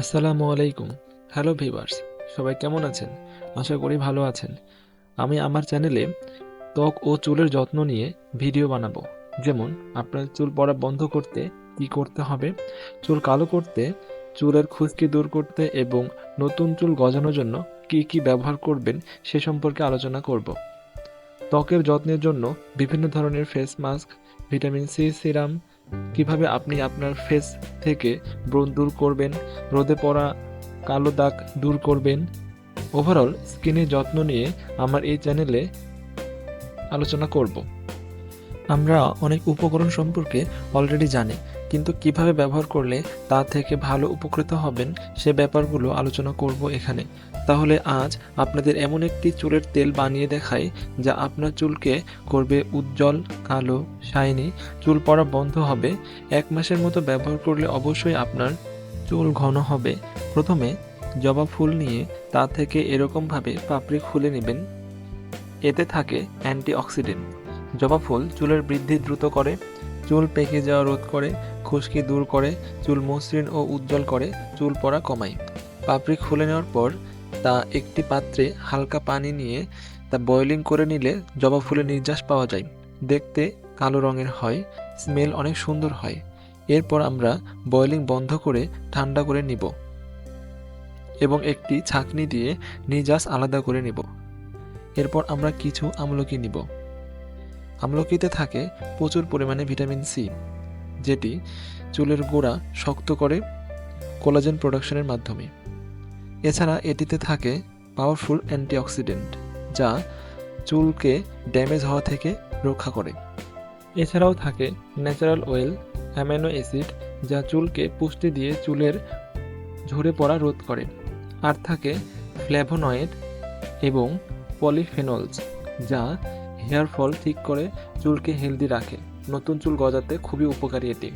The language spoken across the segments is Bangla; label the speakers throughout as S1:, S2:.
S1: আসসালামু আলাইকুম। হ্যালো ভিভার্স সবাই কেমন আছেন? আশা করি ভালো আছেন। আমি আমার চ্যানেলে ত্বক ও চুলের যত্ন নিয়ে ভিডিও বানাবো। যেমন, আপনার চুল পড়া বন্ধ করতে কি করতে হবে? চুল কালো করতে, চুলের খুশকি দূর করতে এবং নতুন চুল গজানোর জন্য কি কি ব্যবহার করবেন সে সম্পর্কে আলোচনা করব। ত্বকের যত্নের জন্য বিভিন্ন ধরনের face mask vitamin C serum কীভাবে আপনি আপনার ফেস থেকে ব্রণ দূর করবেন, রোদে পড়া কালো দাগ দূর করবেন? ওভারঅল স্কিনের যত্ন নিয়ে আমার এই চ্যানেলে আলোচনা করব। আমরা অনেক উপকরণ সম্পর্কে অলরেডি জানি, কিন্তু কীভাবে ব্যবহার করলে তা থেকে ভালো উপকৃত হবেন সে ব্যাপারগুলো আলোচনা করব এখানে। তাহলে আজ আপনাদের এমন একটি চুলের তেল বানিয়ে দেখাই, যা আপনার চুলকে করবে উজ্জ্বল, কালো, শাইনি, চুল পড়া বন্ধ হবে, এক মাসের মতো ব্যবহার করলে অবশ্যই আপনার চুল ঘন হবে। প্রথমে জবা ফুল নিয়ে তা থেকে এরকমভাবে পাপড়ি খুলে নেবেন। এতে থাকে অ্যান্টিঅক্সিডেন্ট। জবা ফুল চুলের বৃদ্ধি দ্রুত করে, চুল পেকে যাওয়া রোধ করে, খুশকি দূর করে, চুল মসৃণ ও উজ্জ্বল করে, চুল পড়া কমায়। পাপড়ি খুলে নেওয়ার পর তা একটি পাত্রে হালকা পানি নিয়ে তা বয়লিং করে নিলে জবা ফুলের নির্যাস পাওয়া যায়। দেখতে কালো রঙের হয় স্মেল অনেক সুন্দর হয়। এরপর আমরা বয়লিং বন্ধ করে ঠান্ডা করে নিব এবং একটি ছাঁকনি দিয়ে নির্যাস আলাদা করে নিব। এরপর আমরা কিছু আমলকি নিব। আমলকিতে থাকে প্রচুর পরিমাণে ভিটামিন সি, যেটি চুলের গোড়া শক্ত করে কোলাজেন প্রোডাকশনের মাধ্যমে। এছাড়া এটিতে থাকে পাওয়ারফুল অ্যান্টিঅক্সিডেন্ট, যা চুলকে ড্যামেজ হওয়া থেকে রক্ষা করে। এছাড়াও থাকে ন্যাচারাল অয়েল, অ্যামাইনো অ্যাসিড, যা চুলকে পুষ্টি দিয়ে চুলের ঝরে পড়া রোধ করে। আর থাকে ফ্ল্যাভোনয়েড এবং পলিফেনলস, যা হেয়ার ফল ঠিক করে চুলকে হেলদি রাখে। নতুন চুল গজাতে খুবই উপকারী এটি।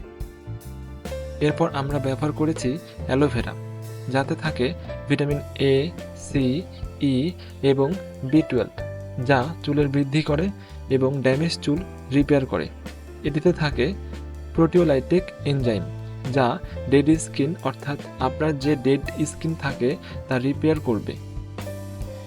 S1: এরপর আমরা ব্যবহার করেছি অ্যালোভেরা, যাতে থাকে ভিটামিন এ সি ই এবং বি টুয়েলভ যা চুলের বৃদ্ধি করে এবং ড্যামেজ চুল রিপেয়ার করে। এটিতে থাকে প্রোটিওলাইটিক এনজাইম, যা ডেড স্কিন, অর্থাৎ আপনার যে ডেড স্কিন থাকে তা রিপেয়ার করবে।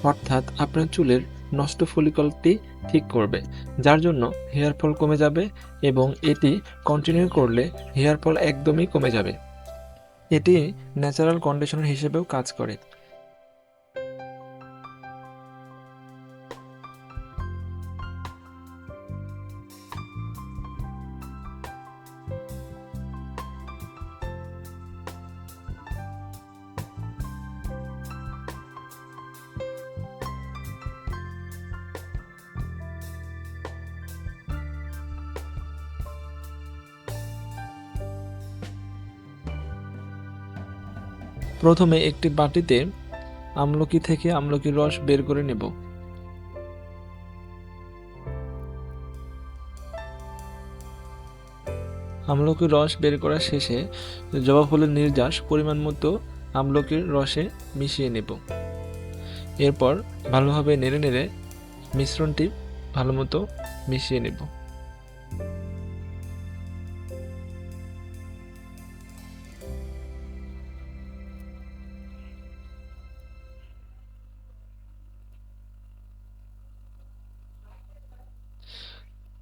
S1: অর্থাৎ আপনার চুলের নষ্ট ফলিকলটি ঠিক করবে, যার জন্য হেয়ার ফল কমে যাবে এবং এটি কন্টিনিউ করলে হেয়ার ফল একদমই কমে যাবে। এটি ন্যাচারাল কন্ডিশনার হিসেবেও কাজ করে। প্রথমে একটি বাটিতে আমলকি থেকে আমলকির রস বের করে নেব। আমলকির রস বের করা শেষে জবা ফুলের নির্যাস পরিমাণ মতো আমলকির রসে মিশিয়ে নেব। এরপর ভালোভাবে নেড়ে নেড়ে মিশ্রণটি ভালো মতো মিশিয়ে নেব।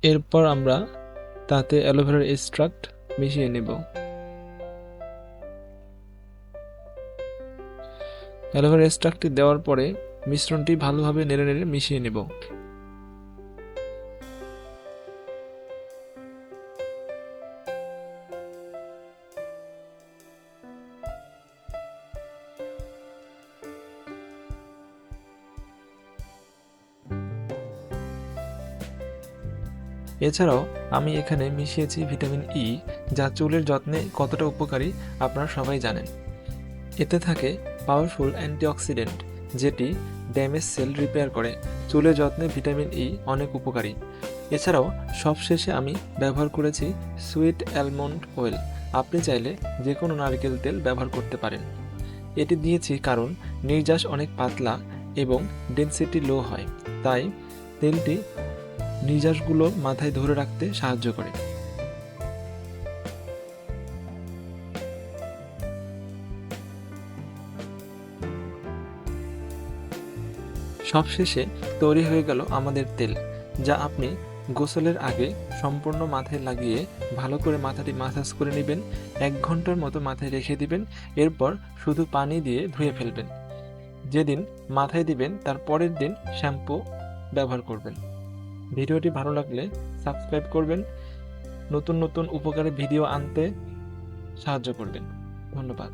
S1: এরপর আমরা তাতে অ্যালোভেরার এক্সট্রাক্ট মিশিয়ে নেব। অ্যালোভেরা এক্সট্রাক্টটি দেওয়ার পরে মিশ্রণটি ভালোভাবে নেড়ে নেড়ে মিশিয়ে নেব। এছাড়াও আমি এখানে মিশিয়েছি ভিটামিন ই যা চুলের যত্নে কতটা উপকারী আপনারা সবাই জানেন। এতে থাকে পাওয়ারফুল অ্যান্টিঅক্সিডেন্ট যেটি ড্যামেজ সেল রিপেয়ার করে। চুলের যত্নে ভিটামিন ই অনেক উপকারী। এছাড়াও সবশেষে আমি ব্যবহার করেছি সুইট অ্যালমন্ড অয়েল আপনি চাইলে যে কোনো নারকেল তেল ব্যবহার করতে পারেন। এটি দিয়েছি কারণ নির্যাস অনেক পাতলা এবং ডেন্সিটি লো হয়, তাই তেলটি নির্যাসগুলো মাথায় ধরে রাখতে সাহায্য করে। সবশেষে তৈরি হয়ে গেল আমাদের তেল, যা আপনি গোসলের আগে সম্পূর্ণ মাথায় লাগিয়ে ভালো করে মাথাটি মাসাজ করে নেবেন, এক ঘণ্টার মতো মাথায় রেখে দিবেন, এরপর শুধু পানি দিয়ে ধুয়ে ফেলবেন। যেদিন মাথায় দিবেন, তার পরের দিন শ্যাম্পু ব্যবহার করবেন। ভিডিওটি ভালো লাগলে সাবস্ক্রাইব করবেন নতুন নতুন উপকারী ভিডিও আনতে সাহায্য করবেন। ধন্যবাদ।